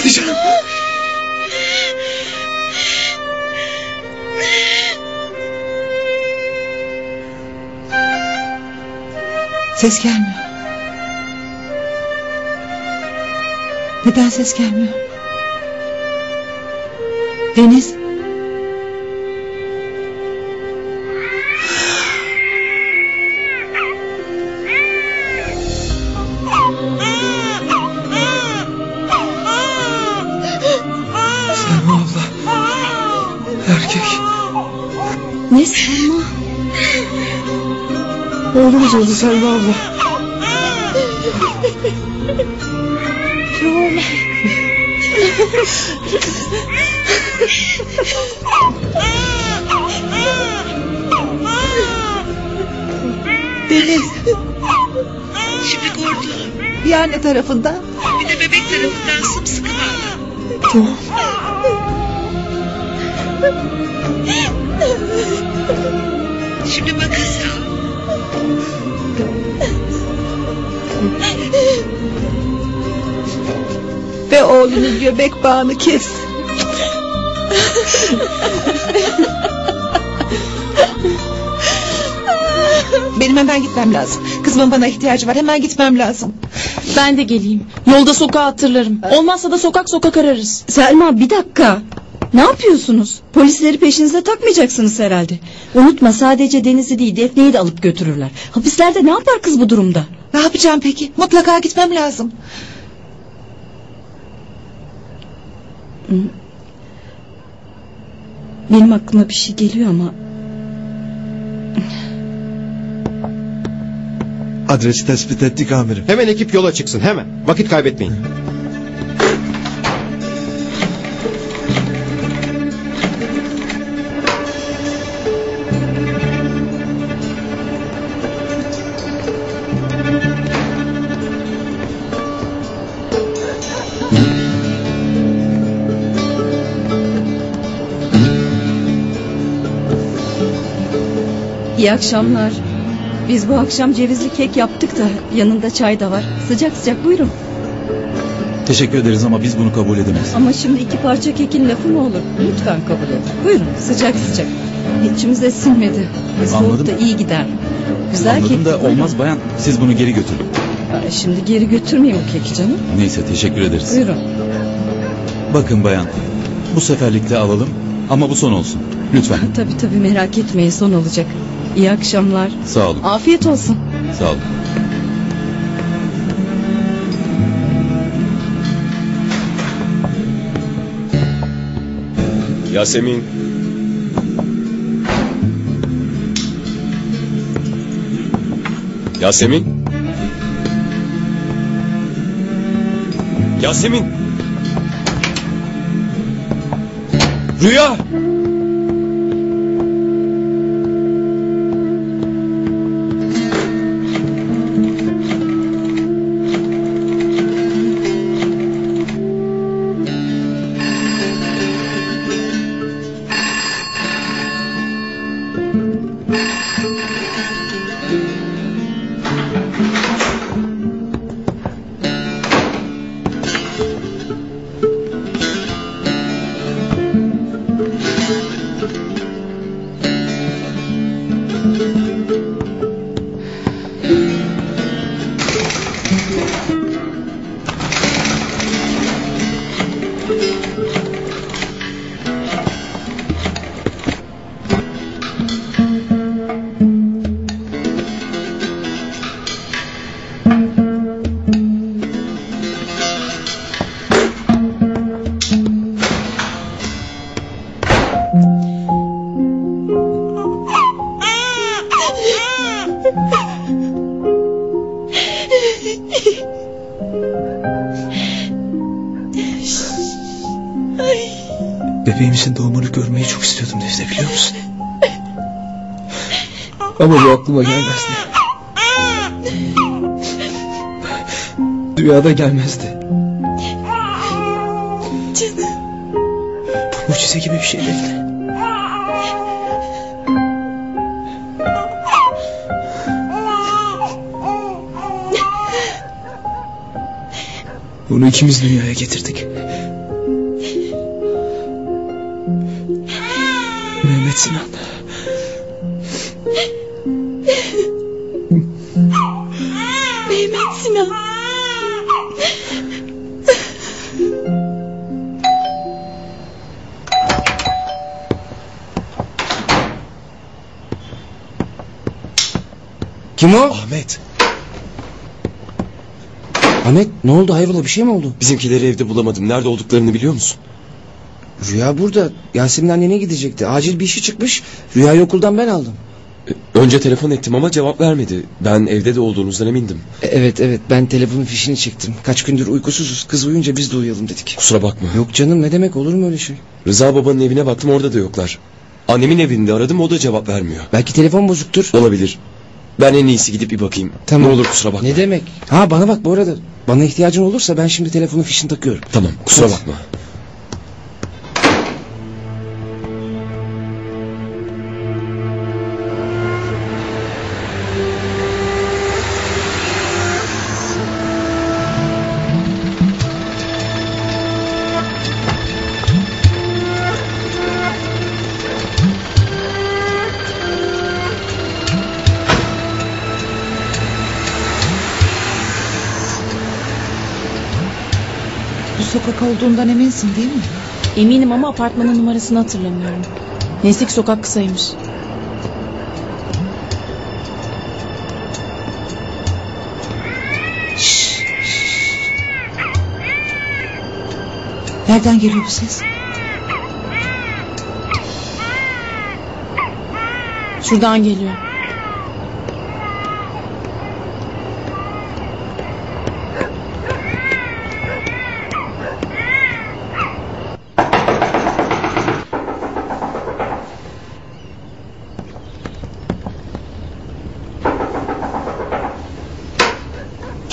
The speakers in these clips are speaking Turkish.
Hadi canım. Ses gelmiyor. Neden ses gelmiyor? Deniz. Oğlumuz oldu Selma abla. Deniz. Şimdi kurdu. Bir anne tarafından. Bir de bebek tarafından sımsıkı bağlı. Tamam. Şimdi makas al. Ve oğlunun göbek bağını kes. Benim hemen gitmem lazım. Kızımın bana ihtiyacı var. Hemen gitmem lazım. Ben de geleyim. Yolda sokağa hatırlarım. Olmazsa da sokak sokak ararız. Selma bir dakika. Ne yapıyorsunuz? Polisleri peşinize takmayacaksınız herhalde. Unutma sadece Deniz'i değil Defne'yi de alıp götürürler. Hapislerde ne yapar kız bu durumda? Ne yapacağım peki? Mutlaka gitmem lazım. Benim aklıma bir şey geliyor ama Adresi tespit ettik amirim. Hemen ekip yola çıksın hemen. Vakit kaybetmeyin. İyi akşamlar. Biz bu akşam cevizli kek yaptık da yanında çay da var. Sıcak sıcak buyurun. Teşekkür ederiz ama biz bunu kabul edemeyiz. Ama şimdi iki parça kekin lafı mı olur? Lütfen kabul edin. Buyurun sıcak sıcak. İçimize sinmedi. Anladım. Soğukta iyi gider. Güzel Anladım kek. da olmaz bayan. Siz bunu geri götürün. Aa, Şimdi geri götürmeyeyim o keki canım. Neyse teşekkür ederiz. Buyurun. Bakın bayan. Bu seferlikte alalım ama bu son olsun. Lütfen. Tabii tabii merak etmeyin son olacak. İyi akşamlar. Sağ olun. Afiyet olsun. Sağ olun. Yasemin. Yasemin. Yasemin. Rüya. Bebeğimizin doğumunu görmeyi çok istiyordum Defne biliyor musun? Ama bu aklıma gelmezdi. Dünyada gelmezdi. Bu mucize gibi bir şey Defne. Bunu ikimiz dünyaya getirdik. Mehmet Sinan. Mehmet Sinan. Kim o? Ahmet. Ahmet ne oldu hayrola bir şey mi oldu? Bizimkileri evde bulamadım. Nerede olduklarını biliyor musun? Rüya burada. Yasemin annene gidecekti. Acil bir işi çıkmış. Rüyayı okuldan ben aldım. Önce telefon ettim ama cevap vermedi. Ben evde de olduğunuzdan emindim. E, Evet evet ben telefonun fişini çektim. Kaç gündür uykusuzuz. Kız uyuyunca biz de uyuyalım dedik. Kusura bakma. Yok canım ne demek olur mu öyle şey? Rıza babanın evine baktım orada da yoklar. Annemin evinde aradım o da cevap vermiyor. Belki telefon bozuktur. Olabilir. Ben en iyisi gidip bir bakayım. Tamam. Ne olur kusura bakma. Ne demek? Ha bana bak bu arada. Bana ihtiyacın olursa ben şimdi telefonun fişini takıyorum. Tamam kusura Hadi. bakma. Sokak olduğundan eminsin değil mi? Eminim ama apartmanın numarasını hatırlamıyorum. Ki sokak kısaymış. Nereden geliyor bu ses? Şuradan geliyor.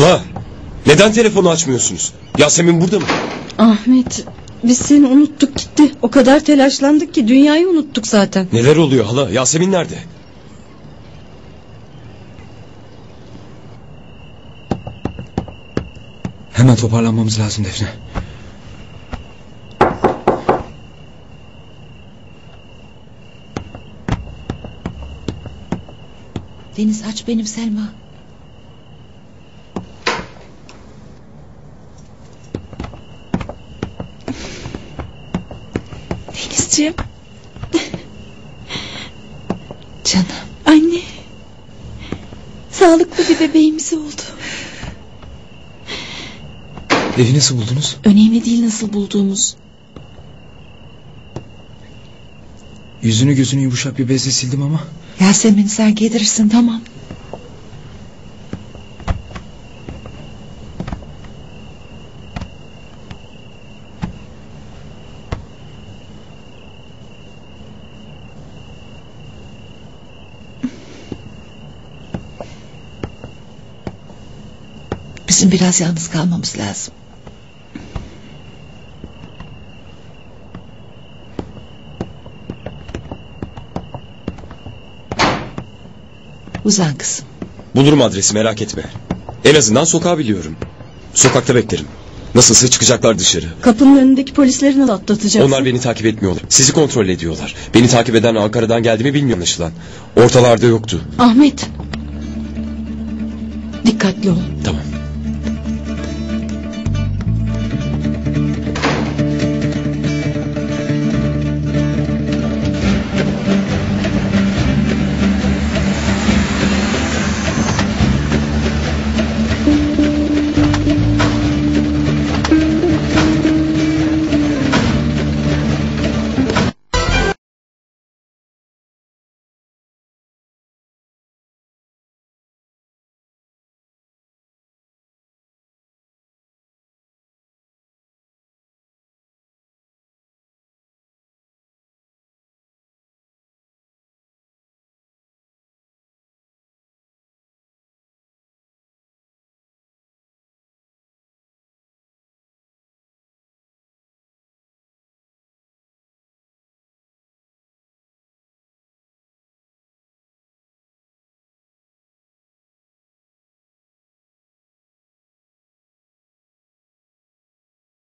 Hala neden telefonu açmıyorsunuz? Yasemin burada mı? Ahmet biz seni unuttuk gitti. O kadar telaşlandık ki dünyayı unuttuk zaten. Neler oluyor hala? Yasemin nerede? Hemen toparlanmamız lazım Defne. Deniz aç benim Selma. Denizciğim. Canım. Anne. Sağlıklı bir bebeğimiz oldu. Evi nasıl buldunuz? Önemli değil nasıl bulduğumuz. Yüzünü gözünü yumuşak bir bezle sildim ama. Yasemin sen gelirsin tamam. Bizim biraz yalnız kalmamız lazım. Uzan kızım. Bulurum adresi merak etme. En azından sokağı biliyorum. Sokakta beklerim. Nasılsa çıkacaklar dışarı. Kapının önündeki polisleri nasıl atlatacaksın? Onlar beni takip etmiyorlar. Sizi kontrol ediyorlar. Beni takip eden Ankara'dan geldiğimi bilmiyor anlaşılan. Ortalarda yoktu. Ahmet. Dikkatli ol. Tamam.